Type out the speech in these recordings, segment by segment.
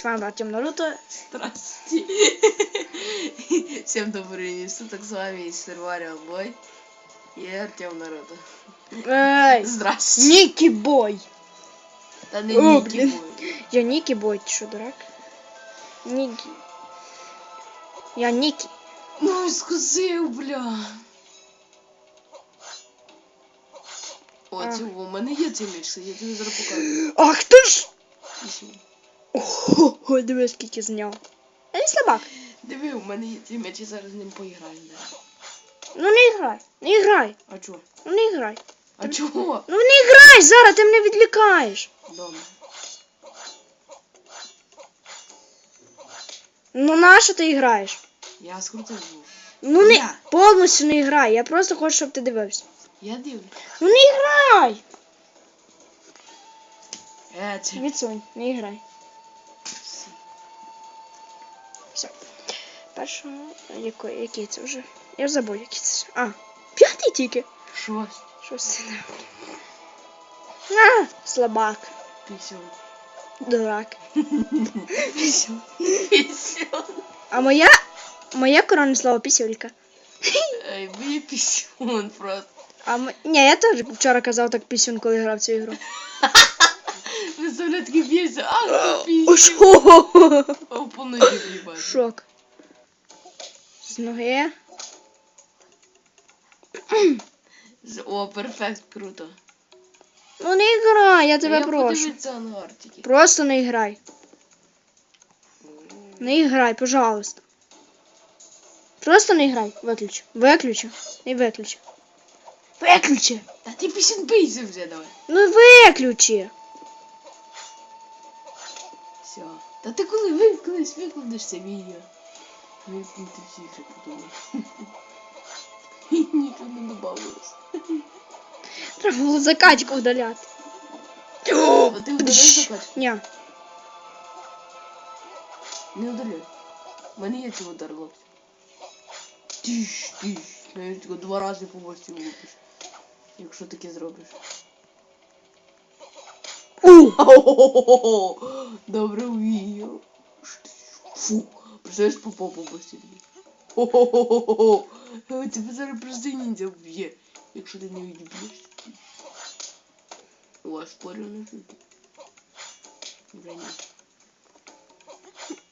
С вами Артем Наруто. Здравствуйте. Всем добрый день суток, с вами Сервариал Бой и Артем Наруто. Эй, Здравствуйте. Ники Бой. Та не О, Нікі блін. Бой. Я Ники Бой, ты что, дурак? Ники. Я Ники. Ну, скусив, бля. О, А. цього, у мене є цей меч, я тобі зараз покажу. Ах ты ж! Візьми. Ого, диви, скільки зняв. Не слабак. Диви, у мене є цей меч, я зараз з ним поіграю. Да. Ну не грай, не грай, А чого? ну не грай. А чого? Ну не грай зараз, ти мене відлікаєш. Добре. Ну на що ти граєш? Я скрутив звук. Ну не Я. повністю не грай, я просто хочу, щоб ти дивився. Я дивлюсь. Ну не грай! Е, це. Відсунь, не грай. Першого, який, який це вже? Я ж забув, який це. А, п'ятий тільки. Щось це не. А, слабак. Пісюн. Дурак. Пісюн. Пісюн. А моя. Моє коронне слово пісюлька. Ей, ви пісюн просто. А м... Ні, я теж вчора казав так пісюн, коли грав цю ігру. А це пісюн. шо? А по. Шок. З ноги. О, перфект, круто. Ну не грай, я тебе я прошу. Просто не грай. Не грай, пожалуйста. Просто не грай. Виключи. Виключи. Не виключи. Виключи. Та ти пісюн бийся вже давай. Ну виключи. Все. Та ти коли викладеш, викладеш це відео. Вимкнути всі вже подумай. Нічого не добавилось. Треба було закачку удаляти. А ти удаляєш закачку? Ні. Не удаляй. У мене є цього удар, хлопці. Тиш, тиш. Навіть його два рази по босі влупиш. Якщо таке зробиш. У! Добре вмію. Фу, представляєш по попу посильні. Хо-хо-хо-хо-хо. Тебе зараз просто ніндзя вб'є, якщо ти не відб'єш. О, спорю на жити. Вже ні.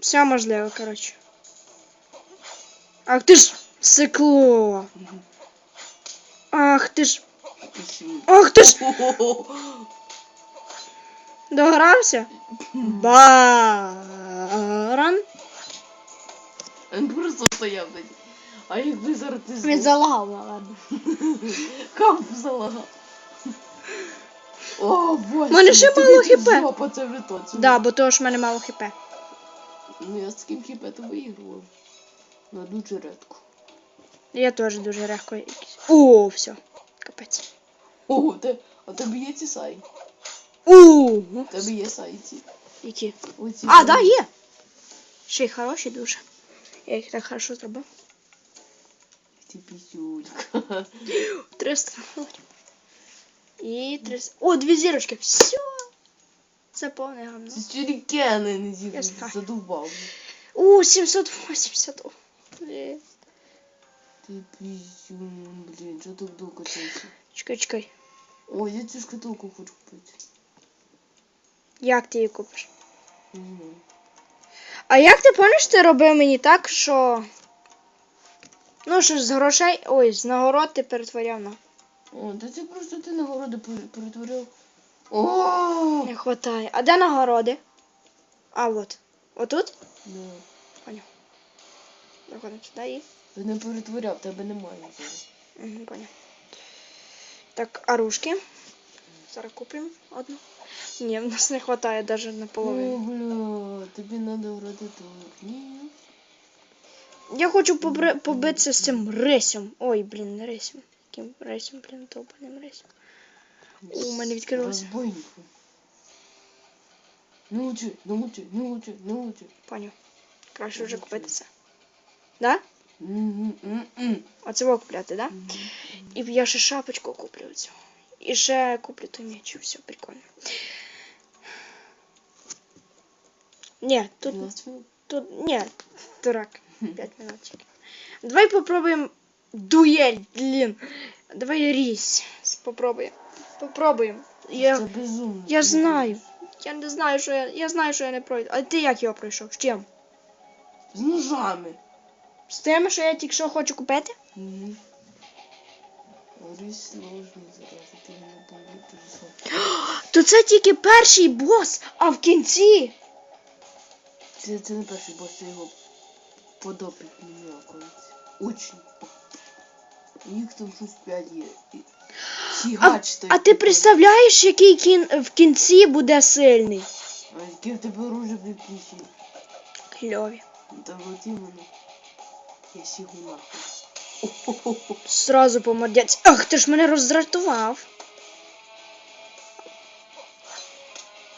Все можливо, коротше. Ах ти ж сикло. Ах ти ж. Ах ти ж. Догрався? Баран. Він просто стояв тоді. А якби зараз ти Він залагав, ладно. Камп залагав. О, боже. Мене ще тобі мало тут хп. Жопа, це вже точно. Да, бо того ж в мене мало хп. Ну я з таким хп то виігрував. На дуже редко. Я теж дуже легко якийсь. О, все. Капець. О, те, а тебе є ці сай? У, Тебе є сайці. які? Оці А, да, є. Ще й хороші дуже. Я їх так хорошо зробив. Ти пісюлька. 300 доларів. І 300. О, дві зірочки. Все. Це повне гамно. Це сюрікени не Я зібрав. знаю. Задовбав. О, 780. О, блін. Ти пісюн, блін, що так довго це? Чекай, чекай. О, я цю шкатулку хочу купити. Як ти її купиш? Не знаю. А як ти пам'ятаєш, ти робив мені так, що. Ну, що з грошей. Ой, з нагород ти перетворяв на. О, та це просто ти нагороди перетворив. О! Не хватає. А де нагороди? А, от. Отут? Да. Заходимо сюди і. Ти не перетворяв, тебе немає. Угу, понял. Так, оружки. Зараз купимо одну. Ні, в нас не хватає навіть на О, бля, тобі треба вроде так. Я хочу побри... побитися з цим рисем. Ой, блін, не рисем. Яким рисем, блін, довбаним рисем. У мене відкрилося. Розбойнику. Не учи, не учи, не учи, не учи. Поняв. Краще вже купити це. Да? М-м-м-м. Оце во купляти, да? І я ще шапочку куплю цю. І ще куплю той меч. Все прикольно. Ні, тут, тут, ні, дурак. 5 минутик. Давай попробуємо дуель, блін. Давай рісь. Попробуємо. Попробуємо. Я, безумно. я знаю. Я не знаю, що я. Я знаю, що я не пройду. А ти як його пройшов? З чим? З ножами. З тим, що я тільки що хочу купити? Угу. Рись сложний зараз, ти не помню То це тільки перший бос, а в кінці. Це, це не перший бос, це його подопитний колись. Учень. Їх там щось п'ять є. І- А, а ти представляєш, який кін в кінці буде сильний? А яке в тебе оружие в кінці? Кльові. Та от іменно. Я сігуна. Сразу помордяться. Ах, ти ж мене роздратував.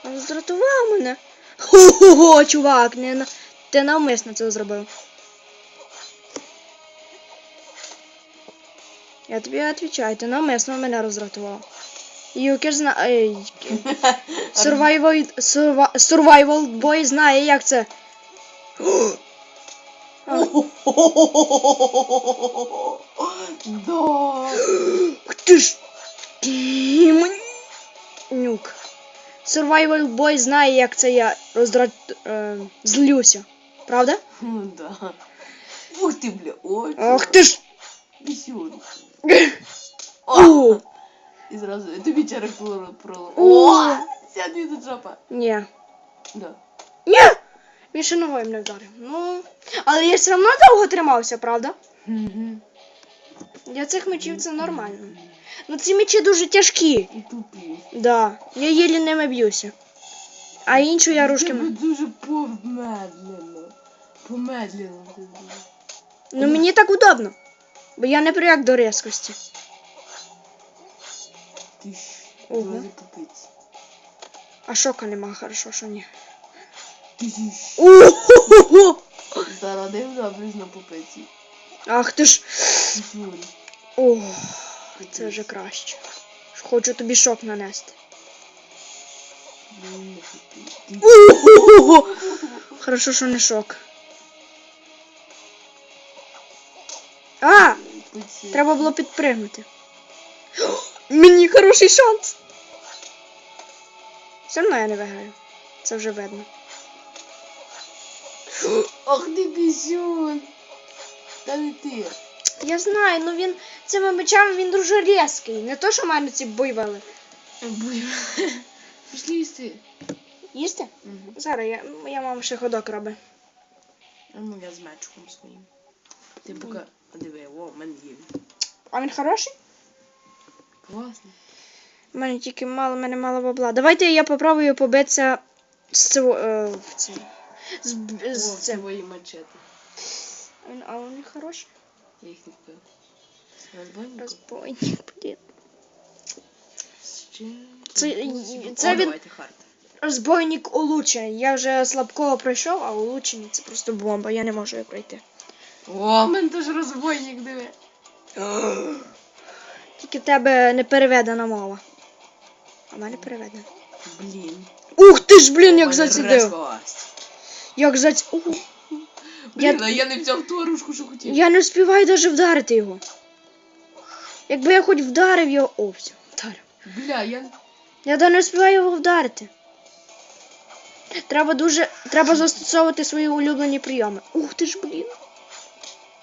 Роздратував мене. Хо-хо-хо, чувак, не на... ти навмисно це зробив. Я тобі відповідаю, ти навмисно мене роздратував. Юкер зна... Ей, Survival... Survi- Survival Boy знає, як це. Да. Ти ж! Нюк. Survival Boy знає, як це я роздрат... Е, злюся. Правда? Ну да. Ух ти, бля, ой. Ах ти ж! У! І зразу тобі череп про про. О! Сяди до жопа. Ні. Да. Ні! Він ще ногою мене вдарив. Ну. Але я все одно довго тримався, правда? Угу. Для цих мечів це нормально. Ну ці мечі дуже тяжкі. І тупі. Да. Я єлі ними б'юся. А іншу я Тебе рушками. дуже помедленно. Помедленно. ти дуже. Ну мені так удобно. Бо я не привик до різкості. Ти ж Ого. дуже. А шока нема, хорошо, що ні. Добре на попиці. Ах ти ж. О, це вже краще. Хочу тобі шок нанести. Хорошо, що не шок. А! Треба було підпригнути. Мені хороший шанс. Все одно я не виграю. Це вже видно. Ах ти пісюн. Та не ти. Я знаю, ну він цими мечами він дуже різкий. Не то, що мене ці буйволи. Пішли їсти. Їсти? Угу. Зараз я, я мам ще ходок роби. А ну я з мечиком своїм. Ти поки. Диви, о, в мене є. А він хороший? Класно. У мене тільки мало, мене мало бабла. Давайте я попробую побитися з цього. Е, в. З, з О, цим. твої мачети. А він- А вони хороші? Я їх не впив. Розбойник? Розбойник, блін. Ще... Це- О, це він- давайте хард. Розбойник улучшений. Я вже слабкого пройшов, а улучшений це просто бомба. Я не можу його пройти. О, в мене теж розбойник, диви. Тільки в тебе не переведена мова. А в мене переведена. Блін. Ух ти ж, блін, як зацідив. Як зац... Ух, Блін, Я- а я не взяв ту оружку, що хотів. я не встигаю навіть вдарити його. Якби я хоч вдарив його. О, все, вдарив. Бля, я... Я навіть не встигаю його вдарити. Треба дуже. Треба застосовувати свої улюблені прийоми. Ух ти ж, блін.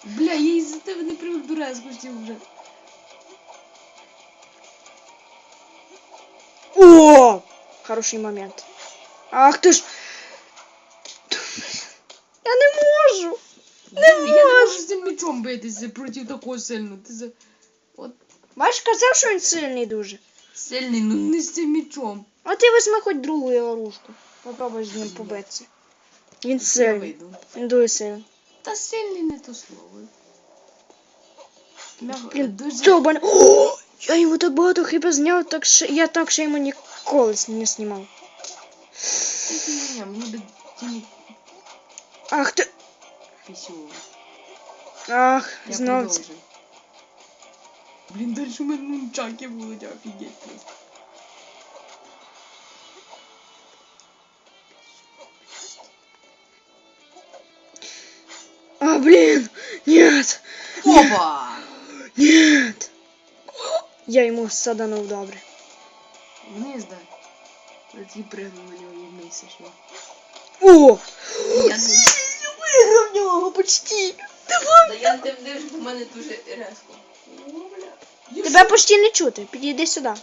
Бля, я із-за тебе не привик до резкості вже. О! Хороший момент. Ах ти ж. Я не можу. Не я не можу з цим мечом битися проти такого сильного. Ти за... От Бачиш, казав, що він сильний дуже. сильний, ну не з цим мечом. А ти візьми хоч другу оружку. Попробуй з ним побитися. Він сильний. Він дуже сильний. Та сильний не то слово. Блін, дуже... Довбан. О! Я йому так багато хіба зняв, так ще я так ще йому ніколи не знімав. Ні, мені би Ах ты... Писюло. Ах, Я знал. Блин, дальше мы нунчаки будут, офигеть просто. А, блин, нет. Опа! Нет. Я ему саданул добре. Вниз, да. Ти прямо на него и вниз сошла. О! Я не... Виграв нього почти! Та я не дивлюсь, бо в мене дуже резко. О, бля. Я Тебе почти не чути. Підійди сюди.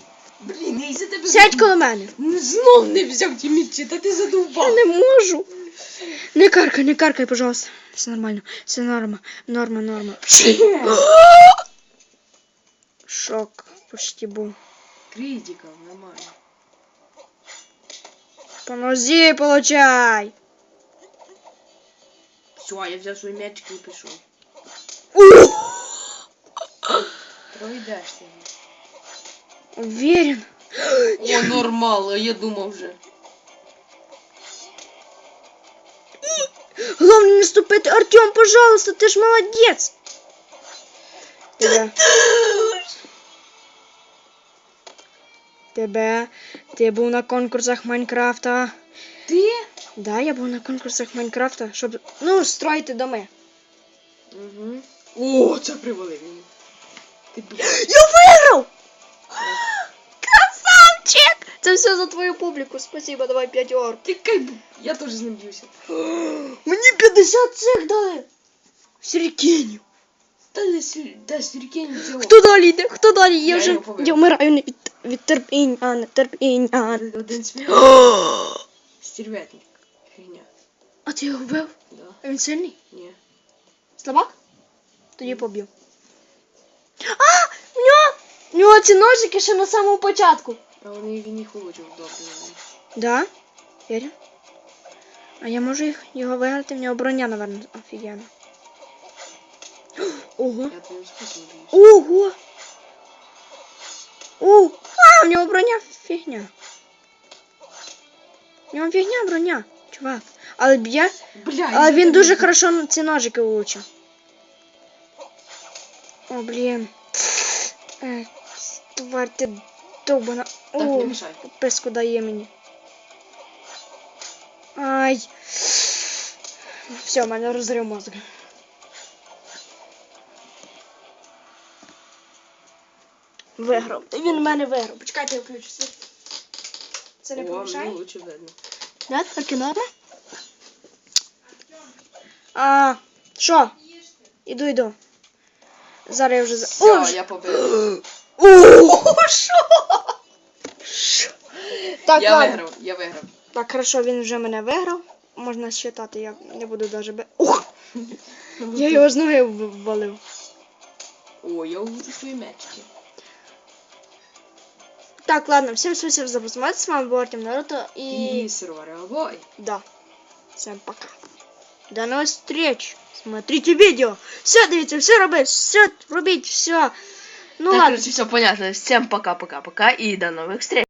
Блін, я із-за тебе... Сядь коло мене. Ну, Знов не взяв ті мічі, та ти Я не можу. Не каркай, не каркай, пожалуйста. Все нормально. Все норма. Норма, норма. Шок. Почти був. Критика, нормально. По нозі получай. Все, я взяв свій м'ячик і пішов. Пройдешся. Уверен. О, нормально, я думав вже. Главное не ступити. Артем, пожалуйста, ти ж молодець. Тебе. Тебе. Ти був на конкурсах Майнкрафта. Ти? Да, я був на конкурсах Майнкрафта, щоб. Ну, строїти доми. Угу. О, це привалив мені. Ти. Я виграв! Красавчик! Це все за твою публіку. Спасибо, давай 5 ор. Ти кай... Я теж з ним б'юся. Мені 50 цих дали. Сірікенів. Та не сюр... Хто далі йде? Хто далі? Я Я вже його я вмираю не від, від терпіння, не терпіння. Один сміх. Стервятник. Фігня. А ти його вбив? Да. А Він сильний? Ні. Слабак? Тоді поб'ю. А! В нього! В нього ці ножики ще на самому початку. А вони їх вилучив добре. Да? Вірю. А я можу їх, його виграти, в нього броня, наверное, офігенна. Ого. Я способом. Ого! О! А, в нього броня фігня. В нього фігня броня, чувак. Але б'є. Бля, Але він дуже хорошо на ці ножики влучив. О, блін. Е, тварь ти довбана. О, писку дає мені. Ай. Все, в мене розрив мозок. Виграв. Та він в мене виграв. Почекайте, я включу світ. Це не О, помішає? мені лучше видно. Да, так і? А, що? Іду, іду. Зараз я вже за. Все, я побив. О, що? Так, Я ладно. виграв, я виграв. Так, хорошо, він вже мене виграв. Можна считати, я не буду даже би. Ух! Я його з ноги ввалив. О, я улучшу свої м'ячики. Так, ладно, всім спасибо за просмотр. З вами був Артем Наруто і... І сервер бой. Да. Всем пока. До новых встреч. Смотрите видео. Все, дивіться, все робить, все робіть, все. Ну так, ладно. короче, все понятно. Всем пока-пока-пока и до новых встреч.